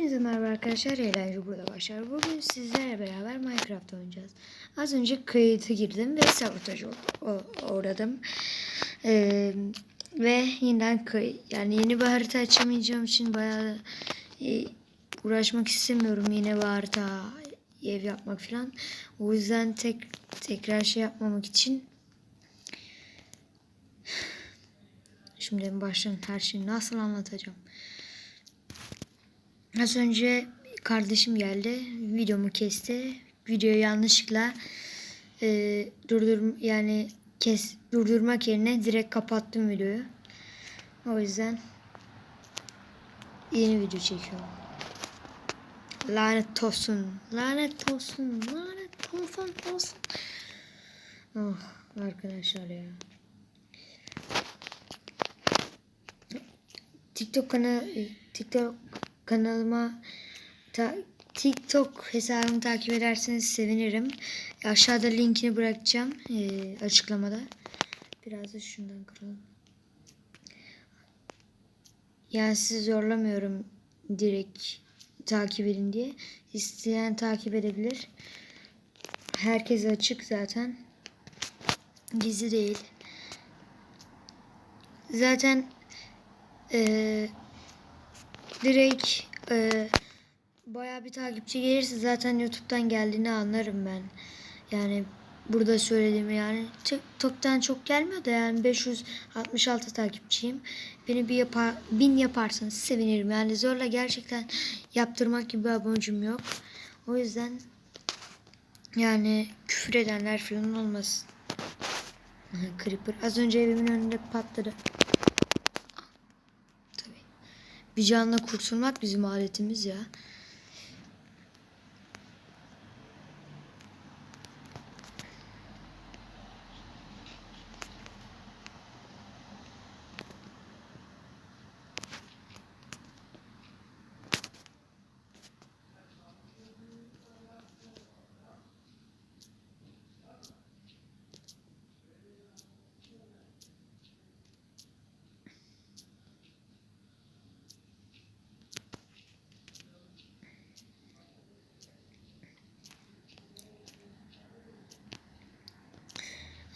Hepinize merhaba arkadaşlar. Eğlence burada başlar. Bugün sizlerle beraber Minecraft oynayacağız. Az önce kayıta girdim ve sabotaj uğradım. Ee, ve yeniden kay yani yeni bir harita açamayacağım için bayağı e, uğraşmak istemiyorum. Yine bir harita ev yapmak falan. O yüzden tek tekrar şey yapmamak için Şimdi baştan her şeyi nasıl anlatacağım. Az önce kardeşim geldi. Videomu kesti. Videoyu yanlışlıkla e, durdur yani kes durdurmak yerine direkt kapattım videoyu. O yüzden yeni video çekiyorum. Lanet olsun. Lanet olsun. Lanet olsun olsun. Oh arkadaşlar ya. TikTok kanal TikTok kanalıma ta, TikTok hesabımı takip ederseniz sevinirim. Aşağıda linkini bırakacağım e, açıklamada. Biraz da şundan kıralım. Yani sizi zorlamıyorum direkt takip edin diye. İsteyen takip edebilir. Herkese açık zaten. Gizli değil. Zaten ee, direkt e, baya bir takipçi gelirse zaten YouTube'dan geldiğini anlarım ben. Yani burada söylediğim yani çok, toptan çok gelmiyor da yani 566 takipçiyim. Beni bir yapar, bin yaparsanız sevinirim. Yani zorla gerçekten yaptırmak gibi bir aboncum yok. O yüzden yani küfür edenler falan olmasın. Creeper az önce evimin önünde patladı. Bir canla kurtulmak bizim aletimiz ya.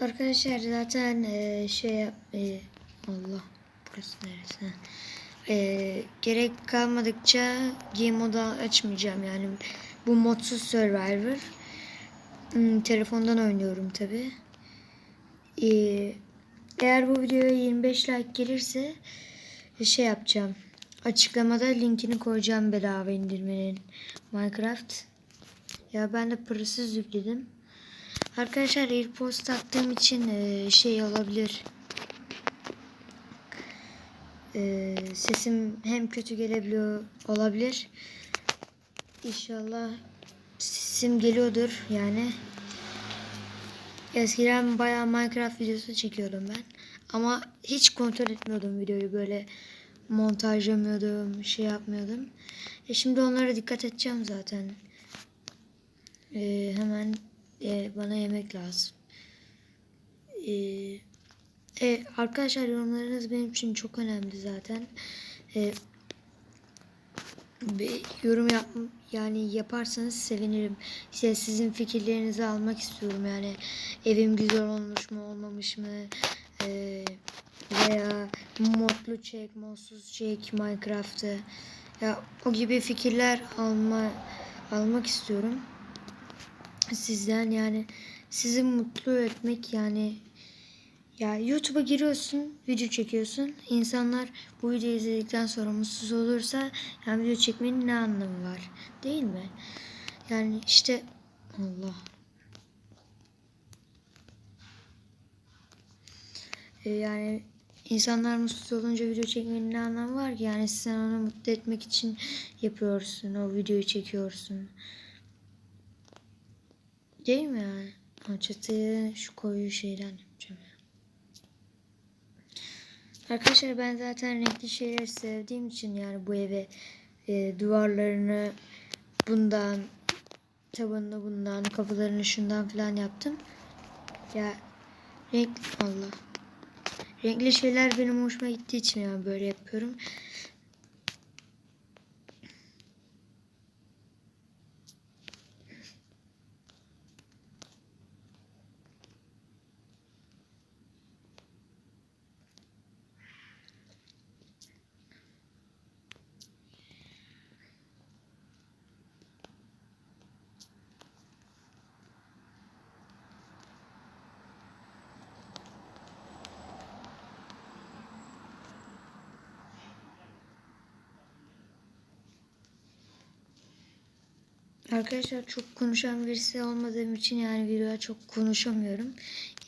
Arkadaşlar zaten e, şey e, Allah burası neresi? E, gerek kalmadıkça game modu açmayacağım yani. Bu modsuz survivor. Hmm, telefondan oynuyorum tabi. E, eğer bu videoya 25 like gelirse şey yapacağım. Açıklamada linkini koyacağım bedava indirmenin. Minecraft. Ya ben de parasız yükledim Arkadaşlar AirPods taktığım için e, şey olabilir. E, sesim hem kötü gelebiliyor olabilir. İnşallah sesim geliyordur yani. Eskiden bayağı Minecraft videosu çekiyordum ben. Ama hiç kontrol etmiyordum videoyu böyle montajlamıyordum, şey yapmıyordum. E şimdi onlara dikkat edeceğim zaten. E, hemen e, bana yemek lazım. E, e, arkadaşlar yorumlarınız benim için çok önemli zaten. E, bir yorum yap yani yaparsanız sevinirim. İşte sizin fikirlerinizi almak istiyorum. Yani evim güzel olmuş mu olmamış mı? E, veya modlu çek, modsuz çek Minecraft'ı. Ya o gibi fikirler alma almak istiyorum sizden yani sizi mutlu etmek yani ya YouTube'a giriyorsun, video çekiyorsun. İnsanlar bu videoyu izledikten sonra mutsuz olursa yani video çekmenin ne anlamı var? Değil mi? Yani işte Allah. Ee, yani insanlar mutsuz olunca video çekmenin ne anlamı var ki? Yani sen onu mutlu etmek için yapıyorsun, o videoyu çekiyorsun. Değil mi yani? Ha, şu koyu şeyden yapacağım. Arkadaşlar ben zaten renkli şeyler sevdiğim için yani bu eve e, duvarlarını bundan tabanını bundan kapılarını şundan falan yaptım. Ya renk Allah. Renkli şeyler benim hoşuma gittiği için yani böyle yapıyorum. Arkadaşlar çok konuşan birisi olmadığım için yani videoya çok konuşamıyorum.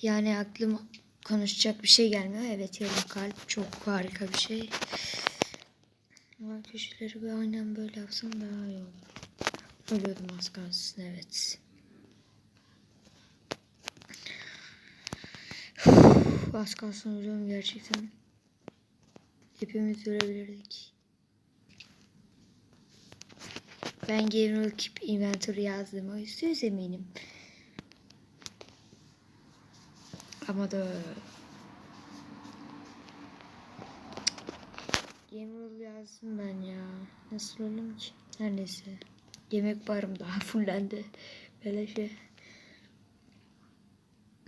Yani aklım konuşacak bir şey gelmiyor. Evet yarım kalp çok harika bir şey. Ama köşeleri bir aynen böyle yapsam daha iyi olur. Ölüyordum az kalsın evet. Az kalsın ölüyorum gerçekten. Hepimiz ölebilirdik. Ben Game Keep Inventory yazdım. O yüzden eminim. Ama da Game yazdım ben ya. Nasıl olayım ki? Her neyse. Yemek barım daha fullendi. Böyle şey.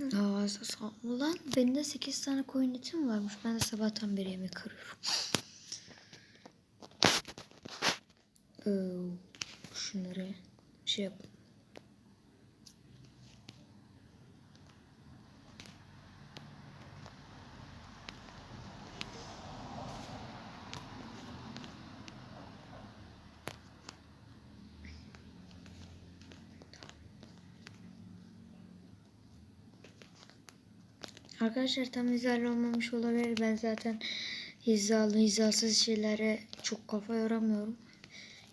Aa, sa- ulan benim de 8 tane coin etim varmış. Ben de sabahtan beri yemek arıyorum. Oo, şunları şey yap. Arkadaşlar tam hizalı olmamış olabilir. Ben zaten hizalı hizasız şeylere çok kafa yoramıyorum.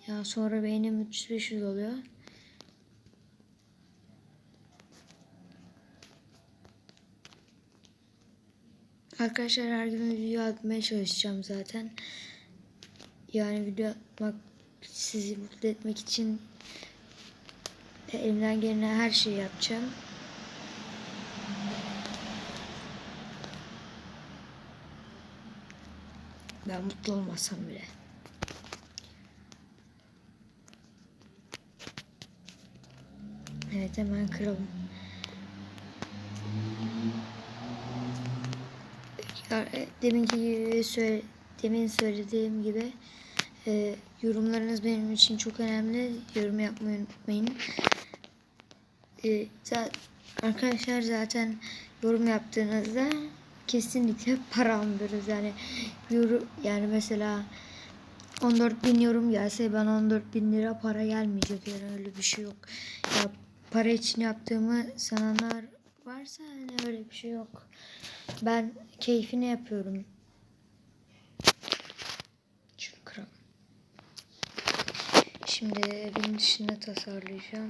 Ya sonra beynim 300-500 oluyor. Arkadaşlar her gün video atmaya çalışacağım zaten. Yani video atmak sizi mutlu etmek için elimden gelen her şeyi yapacağım. Ben mutlu olmasam bile. Hemen kıralım. E, Deminki gibi söyle, demin söylediğim gibi e, yorumlarınız benim için çok önemli. Yorum yapmayı unutmayın. E, za- arkadaşlar zaten yorum yaptığınızda kesinlikle para alıyoruz. Yani yorum yani mesela 14 bin yorum gelse bana 14 bin lira para gelmeyecek yani öyle bir şey yok. Ya para için yaptığımı sananlar varsa hani öyle bir şey yok. Ben keyfini yapıyorum. Şunu. Şimdi evin dışını tasarlayacağım.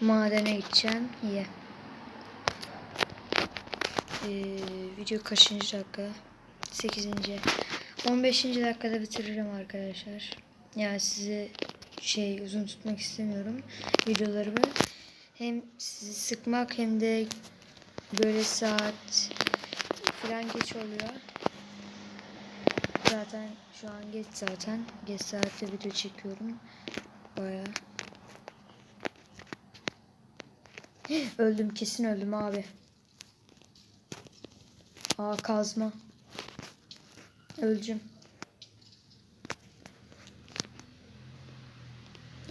Madene gideceğim. İyi. Ee, video kaçıncı dakika? 8. 15. dakikada bitiririm arkadaşlar. Yani sizi şey uzun tutmak istemiyorum videolarımı. Hem sizi sıkmak hem de böyle saat falan geç oluyor. Zaten şu an geç zaten. Geç saatte video çekiyorum. Baya. Öldüm kesin öldüm abi. Aa kazma. Öleceğim.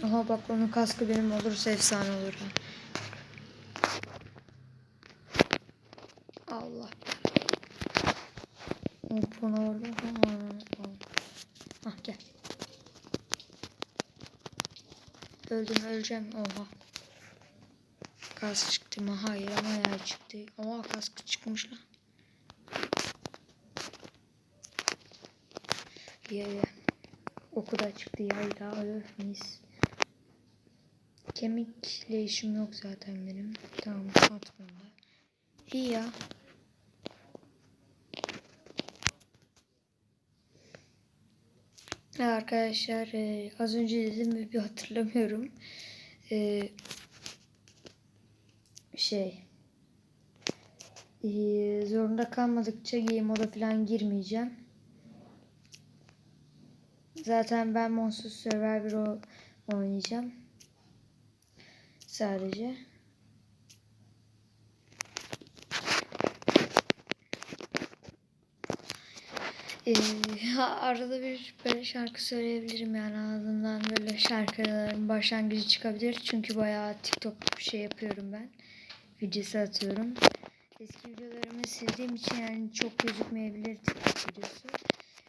Aha bak onun kaskı benim olursa efsane olur ha. Allah. Bunu orada. Ah gel. Öldüm öleceğim. Oha. Kask çıktı mı? Hayır ama yay çıktı. Oha kask çıkmış lan. Ya ya. Oku da çıktı yay da öf mis. Kemikle işim yok zaten benim. Tamam at bunu da. İyi ya. Arkadaşlar e, az önce dedim mi bir hatırlamıyorum. E, şey e, zorunda kalmadıkça game moda falan girmeyeceğim. Zaten ben Monster Survivor oynayacağım. Sadece. Ee, arada bir böyle şarkı söyleyebilirim yani ağzımdan böyle şarkıların başlangıcı çıkabilir. Çünkü bayağı TikTok şey yapıyorum ben. Videosu atıyorum. Eski videolarımı sildiğim için yani çok gözükmeyebilir TikTok videosu.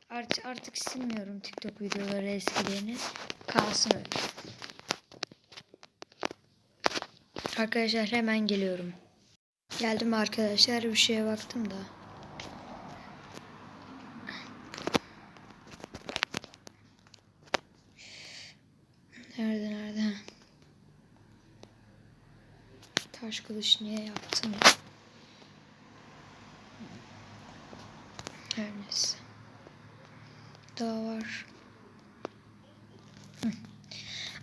Artık, artık silmiyorum TikTok videoları eskilerini. Kalsın öyle. Arkadaşlar hemen geliyorum. Geldim arkadaşlar bir şeye baktım da. Nerede nerede? Taş kılıç niye yaptım? Her neyse. Daha var.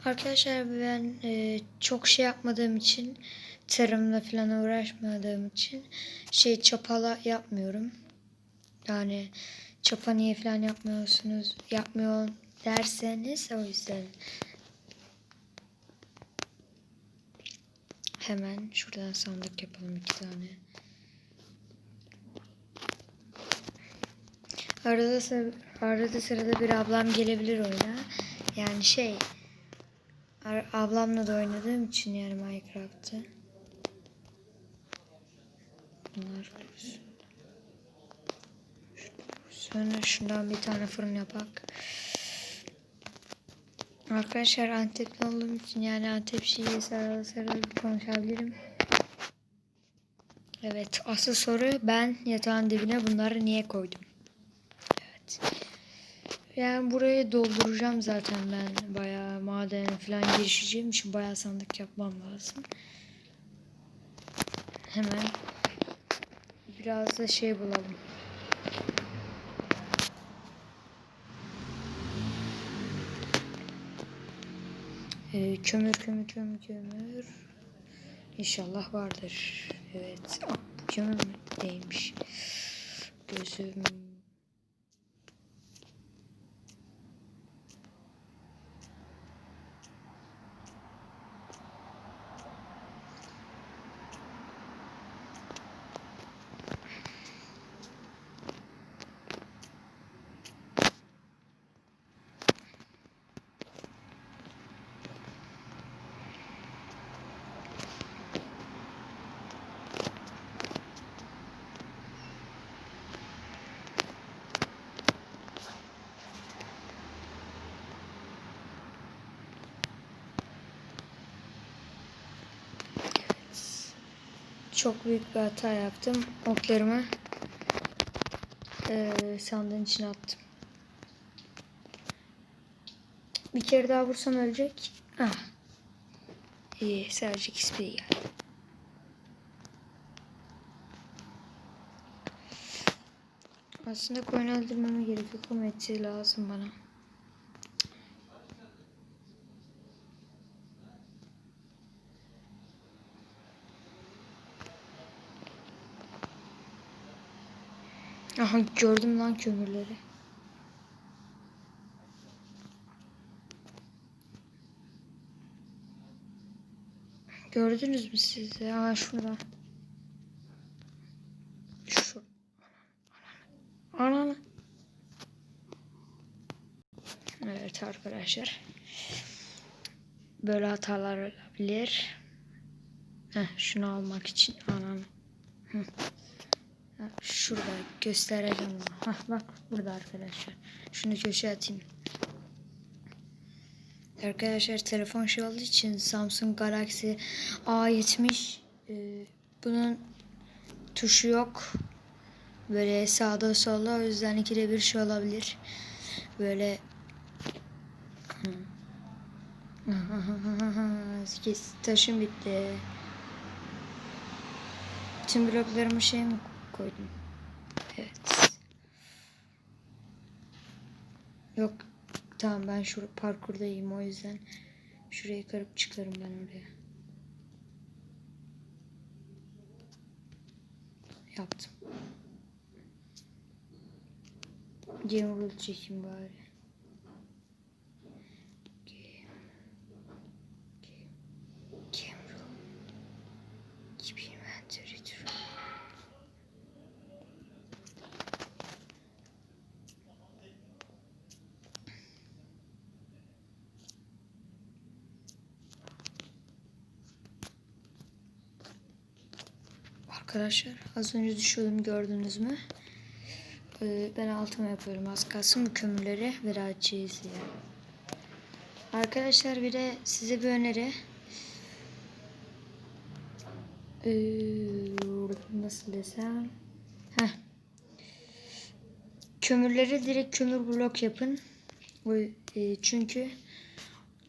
Arkadaşlar ben e, çok şey yapmadığım için tarımla falan uğraşmadığım için şey çapala yapmıyorum. Yani çapa niye falan yapmıyorsunuz yapmıyor derseniz o yüzden hemen şuradan sandık yapalım iki tane. Arada arada sırada bir ablam gelebilir oyuna. Yani şey ablamla da oynadığım için yani Minecraft'ı. Bunlar. Sonra şundan bir tane fırın yapak. Arkadaşlar Antepli olduğum için yani Antep şeyi sarılı sarılı konuşabilirim. Evet asıl soru ben yatağın dibine bunları niye koydum? Yani burayı dolduracağım zaten ben bayağı madene falan girişeceğim için bayağı sandık yapmam lazım. Hemen biraz da şey bulalım. Ee, kömür kömür kömür kömür. İnşallah vardır. Evet. Ah, kömür mü? Değilmiş. Gözüm. Çok büyük bir hata yaptım. Oklarımı eee sandığın içine attım. Bir kere daha vursam ölecek. Ah. İyi sadece XP geldi. Aslında koyun öldürmeme gerek yok ama eti lazım bana. Aha gördüm lan kömürleri. Gördünüz mü siz de? Aa şurada. Şu. Ananı. Evet arkadaşlar. Böyle hatalar olabilir. Heh, şunu almak için ananı. Şurada göstereceğim onu. Hah bak burada arkadaşlar. Şunu köşeye atayım. Arkadaşlar telefon şey olduğu için Samsung Galaxy A70 e, bunun tuşu yok. Böyle sağda solda o yüzden ikide bir şey olabilir. Böyle taşım bitti. Tüm bloklarımı şey mi koydum? Evet. Yok. Tamam ben şu parkurdayım o yüzden şurayı kırıp çıkarım ben oraya. Yaptım. Game rule çekeyim bari. Game. Game. Game rule. Keep inventory true. Arkadaşlar az önce düşüyordum gördünüz mü? Ee, ben altıma yapıyorum az kalsın bu kömürleri vereceğiz diye. Arkadaşlar bir de size bir öneri. Ee, nasıl desem? Heh. Kömürleri direkt kömür blok yapın. E, çünkü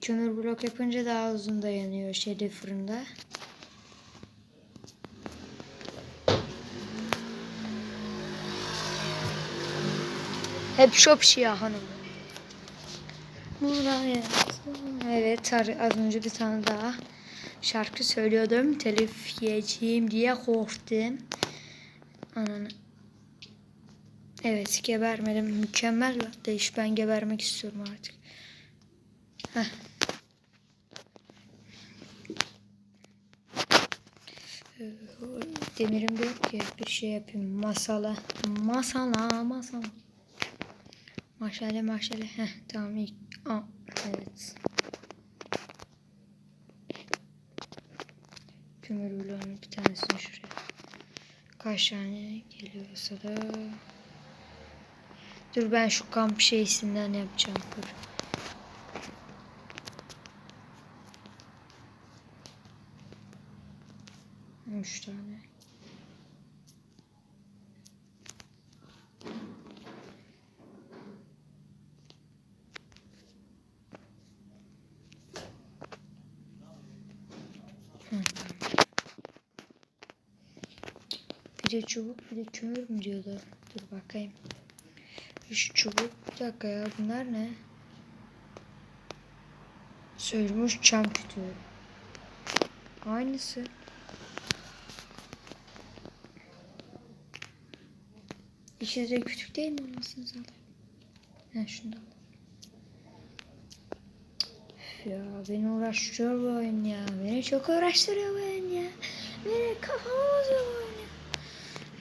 kömür blok yapınca daha uzun dayanıyor şeyde fırında. Hep şop şia hanım. Buraya. Evet az önce bir tane daha şarkı söylüyordum. Telif yiyeceğim diye korktum. Ananı. Evet gebermedim. Mükemmel de iş ben gebermek istiyorum artık. Heh. Demirim de yok ki bir şey yapayım. Masala. Masala masala. Maşale maşale. Heh tamam ilk. Aa, evet. Kömür bloğunun bir tanesini şuraya. Kaç tane geliyorsa da. Dur ben şu kamp şeysinden yapacağım. Dur. Üç tane. Hı, tamam. Bir de çubuk bir de kömür mü diyordu? Dur bakayım. Şu çubuk bir dakika ya bunlar ne? Sözmüş çam kütüğü. Aynısı. İkisi de küçük değil mi olmasını sağlayayım? Ha. Üf Ya beni uğraştırıyor bu oyun ya. Beni çok uğraştırıyor bu oyun ya. Beni kafama bozuyor bu oyun.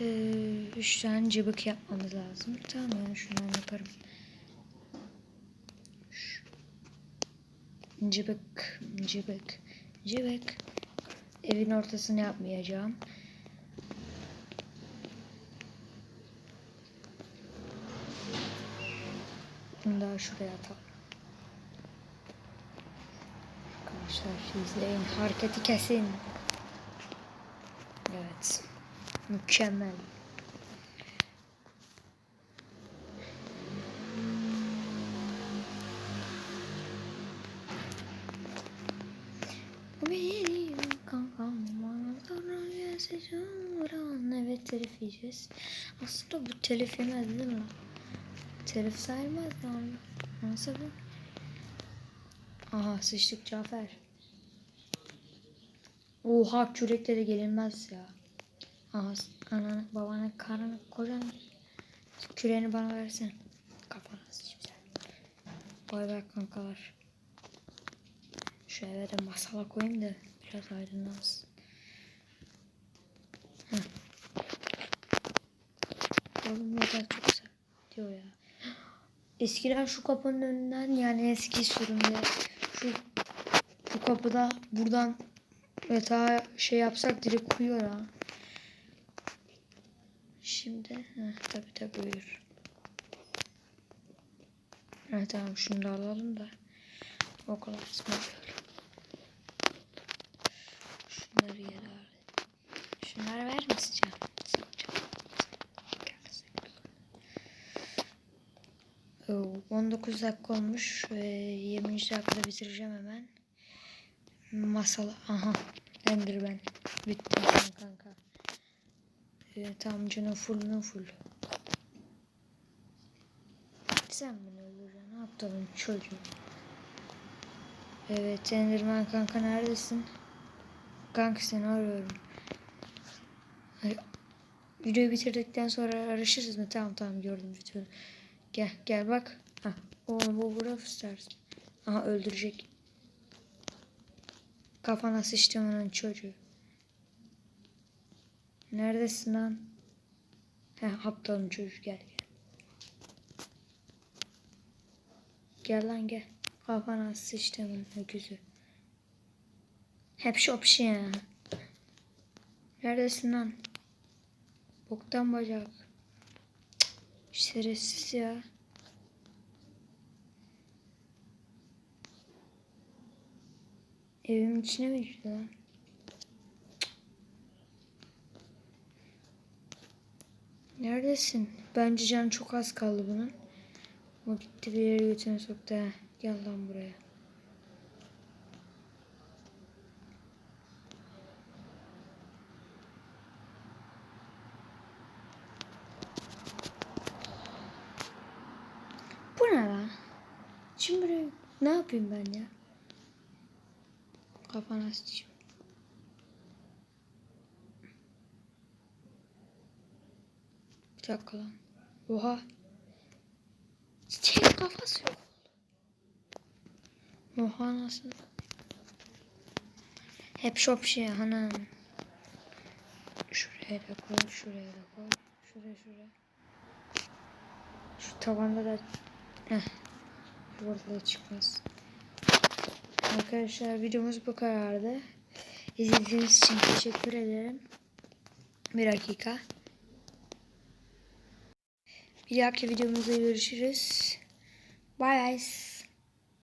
Ee, üç tane cıbık yapmamız lazım. Tamam yani şundan yaparım. Şu- Cıbık, cıbık, cıbık. Evin ortasını yapmayacağım. Bunu da şuraya atalım. Arkadaşlar izleyin. Hareketi kesin. Evet. Mükemmel. Evet telif yiyeceğiz Aslında bu telif yemez değil mi? Telif sayılmaz yani Nasıl bu? Aha sıçtık Cafer Oha kürekle gelinmez ya Aha ananı babanı karını kocanı Küreğini bana versen Kafana sen Bay bay kankalar şu eve de masala koyayım da biraz aydınlansın. Oğlum ne kadar çok güzel diyor ya. Eskiden şu kapının önünden yani eski sürümde şu bu kapıda buradan yatağa şey yapsak direkt kuyuyor ha. Şimdi heh, tabi tabi buyur. Evet tamam şunu da alalım da o kadar ısmarlıyorum. Şunları yere al. Şunları ver mi sıcak? Oo, 19 dakika olmuş. Ee, 20. dakikada bitireceğim hemen. Masal. Aha. Enderman. Bitti kanka. Ee, tam canım full. Sen beni öldüreceksin. Ne yaptın çocuğum? Evet Enderman kanka neredesin? Kanka seni arıyorum. Videoyu bitirdikten sonra araşırız mı? Tamam tamam gördüm videoyu. Gel gel bak. Ha, o bu Brawl Stars. Aha öldürecek. Kafana sıçtım onun çocuğu. Neredesin lan? He aptalın çocuğu gel gel. Gel lan gel. Kafana sıçtım onun öküzü. Hep şop şey ya. Neredesin lan? Boktan bacak. Şerefsiz ya. Evimin içine mi girdi lan? Neredesin? Bence can çok az kaldı bunun. O gitti bir yere götüne soktu. ha. Gel lan buraya. Bu ne lan? Şimdi buraya ne yapayım ben ya? Kafana sıçayım. Dakika lan. Oha. Çiçek kafası yok. Oha nasıl? Hep şop şey hanım. Şuraya da koy, şuraya da koy. Şuraya şuraya. Şu tavanda da Heh. Şu ortada çıkmaz. Arkadaşlar videomuz bu kadardı. İzlediğiniz için teşekkür ederim. Bir dakika. Bir dahaki videomuzda görüşürüz. Bye bye.